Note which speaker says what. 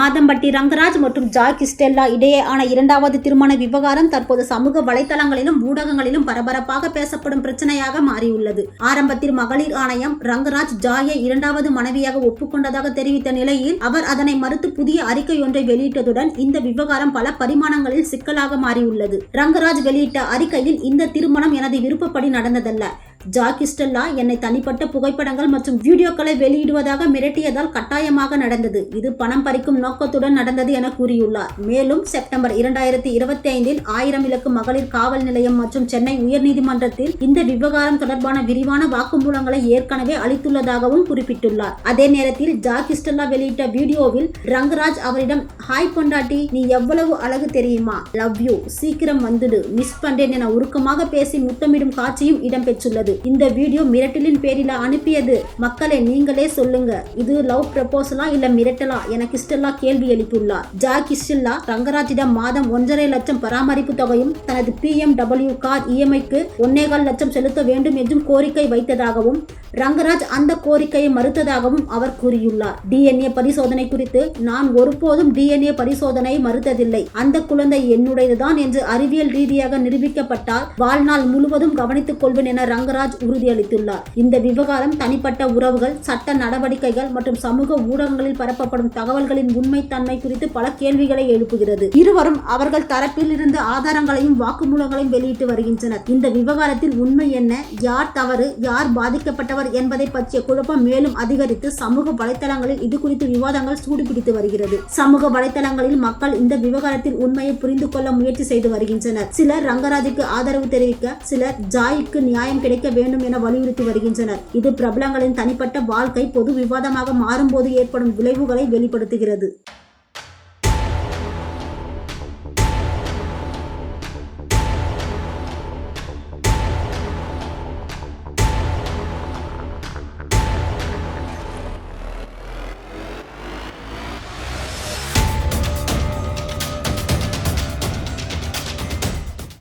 Speaker 1: மாதம்பட்டி ரங்கராஜ் மற்றும் ஜாய் கிஸ்டெல்லா இடையேயான இரண்டாவது திருமண விவகாரம் தற்போது சமூக வலைதளங்களிலும் ஊடகங்களிலும் பரபரப்பாக பேசப்படும் பிரச்சனையாக மாறியுள்ளது. ஆரம்பத்தில் மகளிர் ஆணையம் ரங்கராஜ் ஜாயை இரண்டாவது மனைவியாக ஒப்புக்கொண்டதாக தெரிவித்த நிலையில் அவர் அதனை மறுத்து புதிய அறிக்கை ஒன்றை வெளியிட்டதுடன் இந்த விவகாரம் பல பரிமாணங்களில் சிக்கலாக மாறியுள்ளது. ரங்கராஜ் வெளியிட்ட அறிக்கையில் இந்த திருமணம் எனது விருப்பப்படி நடந்ததல்ல. ஜாகிஸ்டல்லா என்னை தனிப்பட்ட புகைப்படங்கள் மற்றும் வீடியோக்களை வெளியிடுவதாக மிரட்டியதால் கட்டாயமாக நடந்தது. இது பணம் பறிக்கும் நோக்கத்துடன் நடந்தது என கூறியுள்ளார். மேலும் செப்டம்பர் இரண்டாயிரத்தி இருபத்தி ஐந்தில் ஆயிரம் இலக்கு மகளிர் காவல் நிலையம் மற்றும் சென்னை உயர்நீதிமன்றத்தில் இந்த விவகாரம் தொடர்பான விரிவான வாக்குமூலங்களை ஏற்கனவே அளித்துள்ளதாகவும் குறிப்பிட்டுள்ளார். அதே நேரத்தில் ஜாகிஸ்டல்லா வெளியிட்ட வீடியோவில் ரங்கராஜ் அவரிடம் ஹாய் பொண்டாட்டி நீ எவ்வளவு அழகு தெரியுமா? Love you. சீக்கிரம் வந்துடு. மிஸ் பண்றேன் என உருக்கமாக பேசி முத்தமிடும் காட்சியும் இடம்பெற்றுள்ளது. இந்த வீடியோ மிரட்டலின் பேரில் அனுப்பியது. மக்களை நீங்களே சொல்லுங்க. இது லவ் ப்ரப்போசலா இல்ல மிரட்டலா? என கிறிஸ்டல்லா கேள்வி எழுப்பியுள்ளார். ஜா கிறிஸ்டல்லா ரங்கராஜிடம் மாதம் ஒன்றரை லட்சம் பராமரிப்பு தொகையும் தனது பி எம் டபிள்யூ கார் இஎம்ஐக்கு ஒன்னேகால் லட்சம் செலுத்த வேண்டும் என்றும் கோரிக்கை வைத்ததாகவும் ரங்கராஜ் அந்த கோரிக்கையை மறுத்ததாகவும் அவர் கூறியுள்ளார். டிஎன்ஏ பரிசோதனை குறித்து நான் ஒருபோதும் டிஎன்ஏ பரிசோதனை மறுத்ததில்லை. அந்த குழந்தை என்னுடையதுதான் என்று அறிவியல் ரீதியாக நிரூபிக்கப்பட்டால் வாழ்நாள் முழுவதும் கவனித்துக் கொள்வேன் என ரங்கராஜ் உறுதியளித்துள்ளார். இந்த விவகாரம் தனிப்பட்ட உறவுகள் சட்ட நடவடிக்கைகள் மற்றும் சமூக ஊடகங்களில் பரப்பப்படும் தகவல்களின் உண்மைத்தன்மை குறித்து பல கேள்விகளை எழுப்புகிறது. இருவரும் அவர்கள் தரப்பில் இருந்து ஆதாரங்களையும் வாக்குமூலங்களையும் வெளியிட்டு வருகின்றனர். இந்த விவகாரத்தில் உண்மை என்ன யார் தவறு யார் பாதிக்கப்பட்டவர் என்பதை பற்றிய குழப்பம் மேலும் அதிகரித்து சமூக வலைத்தளங்களில் இது குறித்து விவாதங்கள் சூடுபிடித்து வருகிறது. சமூக வலைதளங்களில் மக்கள் இந்த விவகாரத்தில் உண்மையை புரிந்து கொள்ள முயற்சி செய்து வருகின்றனர். சிலர் ரங்கராஜுக்கு ஆதரவு தெரிவிக்க சிலர் ஜாய்க்கு நியாயம் கிடைக்க வேண்டும் என வலியுறுத்தி வருகின்றனர். இது பிரபலங்களின் தனிப்பட்ட வாழ்க்கை பொது விவாதமாக மாறும்போது ஏற்படும் விளைவுகளை வெளிப்படுத்துகிறது.